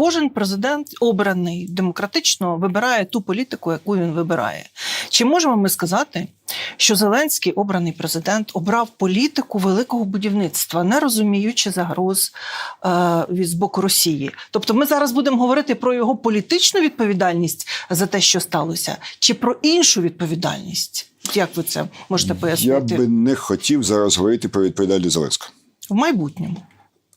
кожен президент обраний демократично вибирає ту політику, яку він вибирає. Чи можемо ми сказати, що Зеленський обраний президент обрав політику великого будівництва, не розуміючи загроз е, з боку Росії? Тобто, ми зараз будемо говорити про його політичну відповідальність за те, що сталося, чи про іншу відповідальність? Як ви це можете пояснити? Я би не хотів зараз говорити про відповідальність Зеленського. в майбутньому?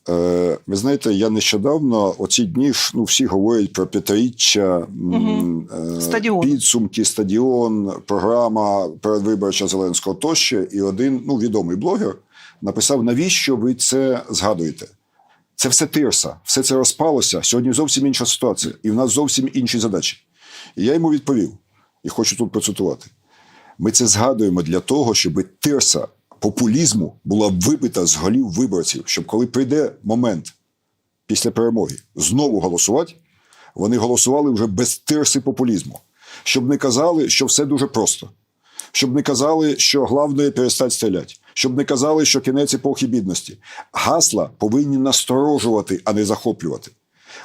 Е, ви знаєте, я нещодавно оці дні ну всі говорять про п'ятиріччя м, е, Стадіон. підсумки, стадіон, програма передвиборча Зеленського тощо. І один ну відомий блогер написав: навіщо ви це згадуєте? Це все тирса, все це розпалося. Сьогодні зовсім інша ситуація, і в нас зовсім інші задачі. І я йому відповів, і хочу тут процитувати: ми це згадуємо для того, щоб тирса популізму була вибита з голів виборців, щоб коли прийде момент після перемоги знову голосувати, вони голосували вже без тирси популізму, щоб не казали, що все дуже просто. Щоб не казали, що головне перестати стріляти, щоб не казали, що кінець епохи бідності. Гасла повинні насторожувати, а не захоплювати.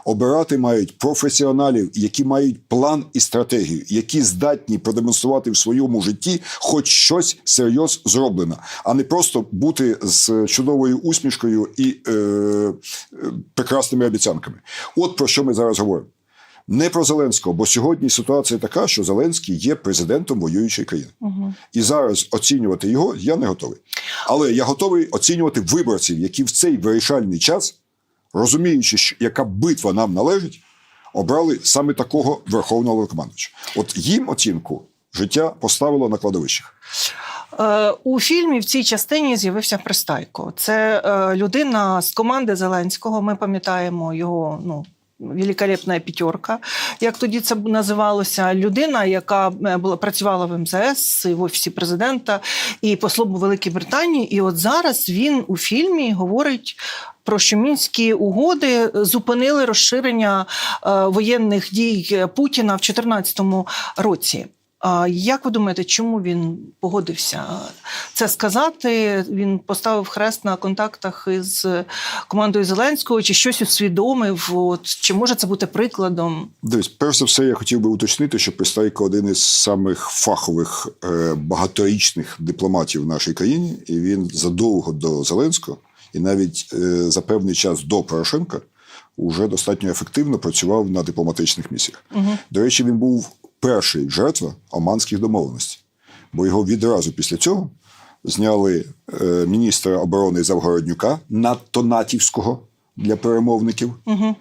Обирати мають професіоналів, які мають план і стратегію, які здатні продемонструвати в своєму житті хоч щось серйоз зроблено, а не просто бути з чудовою усмішкою і е, е, прекрасними обіцянками. От про що ми зараз говоримо. Не про Зеленського, бо сьогодні ситуація така, що Зеленський є президентом воюючої країни. І зараз оцінювати його я не готовий. Але я готовий оцінювати виборців, які в цей вирішальний час, розуміючи, що яка битва нам належить, обрали саме такого верховного головнокомандувача. От їм оцінку життя поставило на кладовищах. Е, У фільмі в цій частині з'явився Пристайко. Це е, людина з команди Зеленського. Ми пам'ятаємо його. Ну. Великолепна п'ятерка, як тоді це називалося. Людина, яка е, була працювала в МЗС в офісі президента і послом у Великій Британії. І от зараз він у фільмі говорить про що мінські угоди зупинили розширення е, воєнних дій Путіна в 2014 році. А як ви думаєте, чому він погодився це сказати? Він поставив хрест на контактах із командою Зеленського, чи щось усвідомив? От чи може це бути прикладом? Дивись, перш за все, я хотів би уточнити, що Пристайко один із самих фахових е, багаторічних дипломатів в нашій країні, і він задовго до Зеленського, і навіть е, за певний час до Порошенка уже достатньо ефективно працював на дипломатичних місіях. Угу. До речі, він був перший жертва оманських домовленостей, бо його відразу після цього зняли е, міністра оборони Завгороднюка, надто натівського для перемовників. Угу.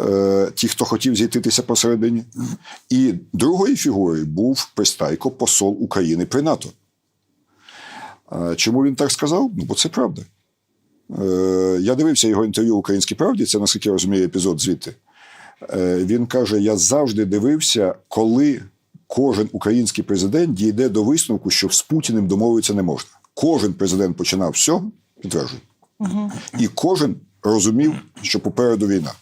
Е, ті, хто хотів зійтитися посередині. І другою фігурою був Пристайко, посол України при НАТО. Е, Чому він так сказав? Ну, бо це правда. Е, Я дивився його інтерв'ю в Українській правді, це, наскільки я розумію, епізод звідти. Е, Він каже: я завжди дивився, коли кожен український президент дійде до висновку, що з Путіним домовитися не можна. Кожен президент починав цього, підтверджую. Угу. І кожен розумів, що попереду війна.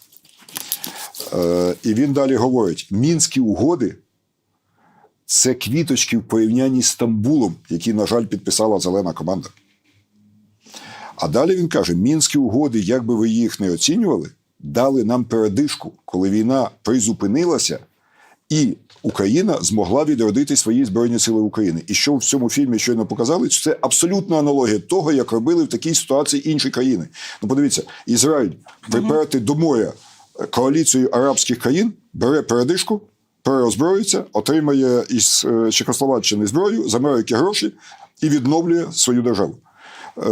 Е, І він далі говорить: мінські угоди це квіточки в порівнянні з Стамбулом, які, на жаль, підписала зелена команда. А далі він каже: мінські угоди, як би ви їх не оцінювали, дали нам передишку, коли війна призупинилася, і Україна змогла відродити свої Збройні Сили України. І що в цьому фільмі щойно показали, це абсолютна аналогія того, як робили в такій ситуації інші країни. Ну, подивіться, Ізраїль приперти до моря коаліцію арабських країн, бере передишку, переозброюється, отримає із е, Чехословаччини зброю, з Америки гроші і відновлює свою державу. Е,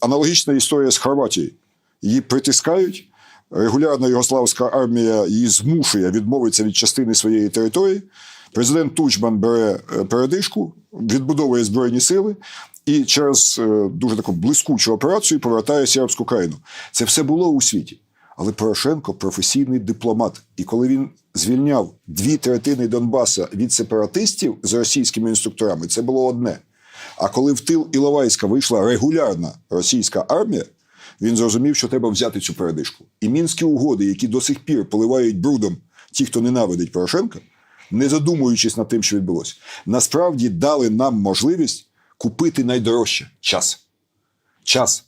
аналогічна історія з Хорватією. Її притискають. Регулярна югославська армія її змушує відмовитися від частини своєї території. Президент Тучман бере е, передишку, відбудовує збройні сили і через е, дуже таку блискучу операцію повертає сербську країну. Це все було у світі. Але Порошенко професійний дипломат. І коли він звільняв дві третини Донбаса від сепаратистів з російськими інструкторами, це було одне. А коли в тил Іловайська вийшла регулярна російська армія, він зрозумів, що треба взяти цю передишку. І мінські угоди, які до сих пір поливають брудом ті, хто ненавидить Порошенка, не задумуючись над тим, що відбулося, насправді дали нам можливість купити найдорожче час. Час.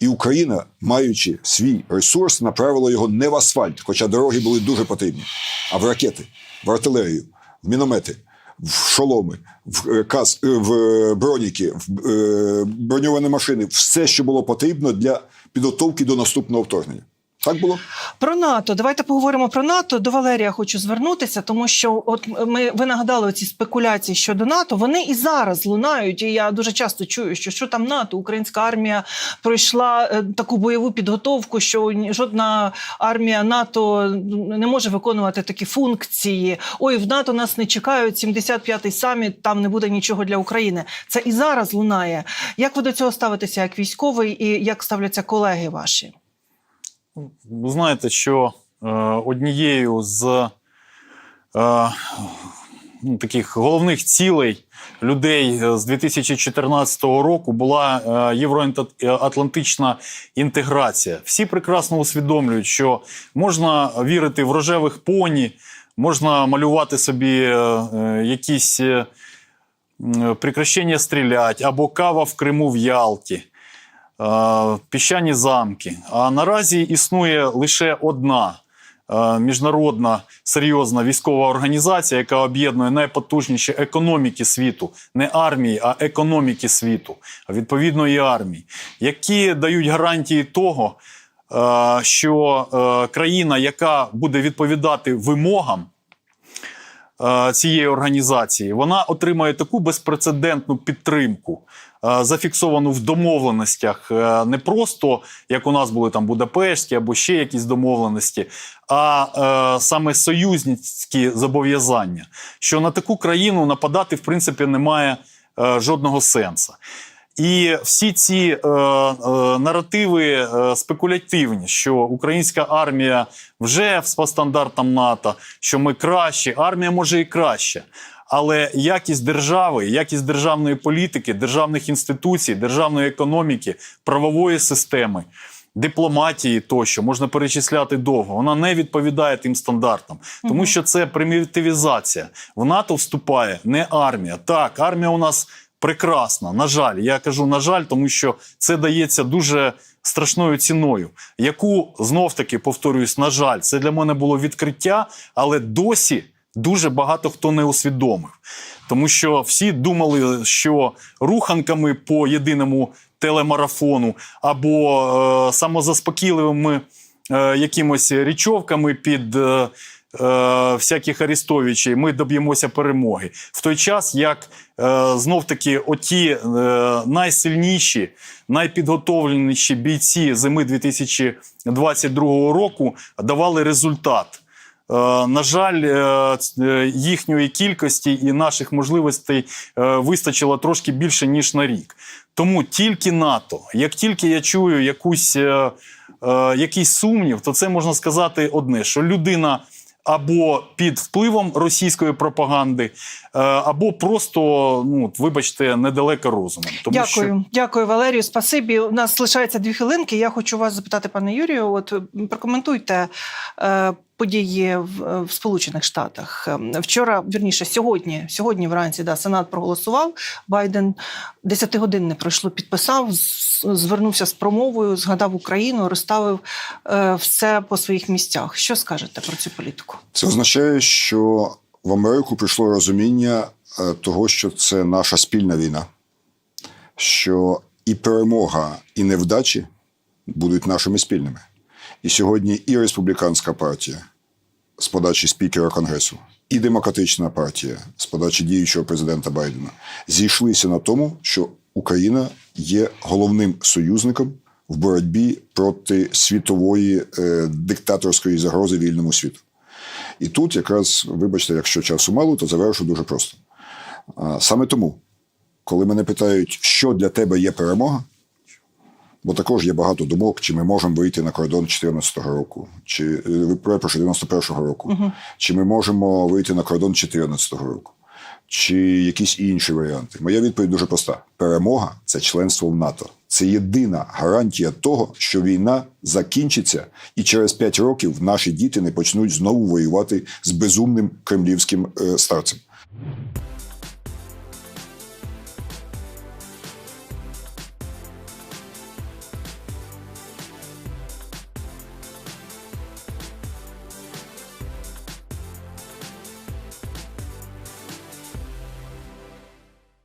І Україна, маючи свій ресурс, направила його не в асфальт, хоча дороги були дуже потрібні, а в ракети, в артилерію, в міномети, в шоломи, в е, кас, е, в е, броніки, в броньовані машини, все, що було потрібно для підготовки до наступного вторгнення. Так було? Про НАТО. Давайте поговоримо про НАТО. До Валерія хочу звернутися, тому що от ми ви нагадали ці спекуляції щодо НАТО. Вони і зараз лунають. І я дуже часто чую, що що там НАТО, українська армія пройшла е, таку бойову підготовку, що жодна армія НАТО не може виконувати такі функції. Ой, в НАТО нас не чекають. 75-й саміт, там не буде нічого для України. Це і зараз лунає. Як ви до цього ставитеся як військовий, і як ставляться колеги ваші? Ви знаєте, що е, однією з е, ну, таких головних цілей людей е, з 2014 року була е, євроатлантична інтеграція. Всі прекрасно усвідомлюють, що можна вірити в рожевих поні, можна малювати собі е, якісь. м, стрілять або кава в Криму в Ялті піщані замки. А наразі існує лише одна е, міжнародна серйозна військова організація, яка об'єднує найпотужніші економіки світу, не армії, а економіки світу, відповідно і армії, які дають гарантії того, е, що е, країна, яка буде відповідати вимогам е, цієї організації, вона отримає таку безпрецедентну підтримку, е, зафіксовану в домовленостях, е, не просто як у нас були там Будапештські або ще якісь домовленості, а е, саме союзницькі зобов'язання, що на таку країну нападати в принципі немає е, жодного сенсу. І всі ці е, е, наративи е, спекулятивні, що українська армія вже по стандартам НАТО, що ми кращі, армія може і краще. Але якість держави, якість державної політики, державних інституцій, державної економіки, правової системи, дипломатії тощо можна перечисляти довго. Вона не відповідає тим стандартам, тому що це примітивізація. В НАТО вступає не армія. Так, армія у нас прекрасна. На жаль, я кажу на жаль, тому що це дається дуже страшною ціною, яку знов таки повторююсь, на жаль, це для мене було відкриття, але досі дуже багато хто не усвідомив. Тому що всі думали, що руханками по єдиному телемарафону або е, самозаспокійливими е, якимось річовками під. Е, Всяких арестовичів, ми доб'ємося перемоги в той час, як е, знов таки оті е, найсильніші, найпідготовленіші бійці зими 2022 року давали результат. Е, На жаль, е, е, їхньої кількості і наших можливостей е, вистачило трошки більше ніж на рік. Тому тільки НАТО, як тільки я чую якусь, е, е, якийсь сумнів, то це можна сказати одне: що людина або під впливом російської пропаганди, е, або просто, ну вибачте, недалеко розумом. Тому дякую, що дякую, Валерію. Спасибі. У нас лишається дві хвилинки. Я хочу вас запитати, пане Юрію. От прокоментуйте е, події в, в Сполучених Штатах. Ем, Вчора, вірніше, сьогодні, сьогодні вранці, да, Сенат проголосував. Байден 10 годин не пройшло, підписав, звернувся з промовою, згадав Україну, розставив е, все по своїх місцях. Що скажете про цю політику? Це означає, що в Америку прийшло розуміння е, того, що це наша спільна війна, що і перемога, і невдачі будуть нашими спільними. І сьогодні і республіканська партія з подачі спікера Конгресу, і демократична партія з подачі діючого президента Байдена зійшлися на тому, що Україна є головним союзником в боротьбі проти світової е, диктаторської загрози вільному світу. І тут якраз, вибачте, якщо часу мало, то завершу дуже просто. А, Саме тому, коли мене питають, що для тебе є перемога, бо також є багато думок, чи ми можемо вийти на кордон 2014 року, чи е, перепрошую, 91-го року, чи ми можемо вийти на кордон 2014 року, чи якісь інші варіанти. Моя відповідь дуже проста: перемога це членство в НАТО. Це єдина гарантія того, що війна закінчиться, і через 5 років наші діти не почнуть знову воювати з безумним кремлівським е, старцем.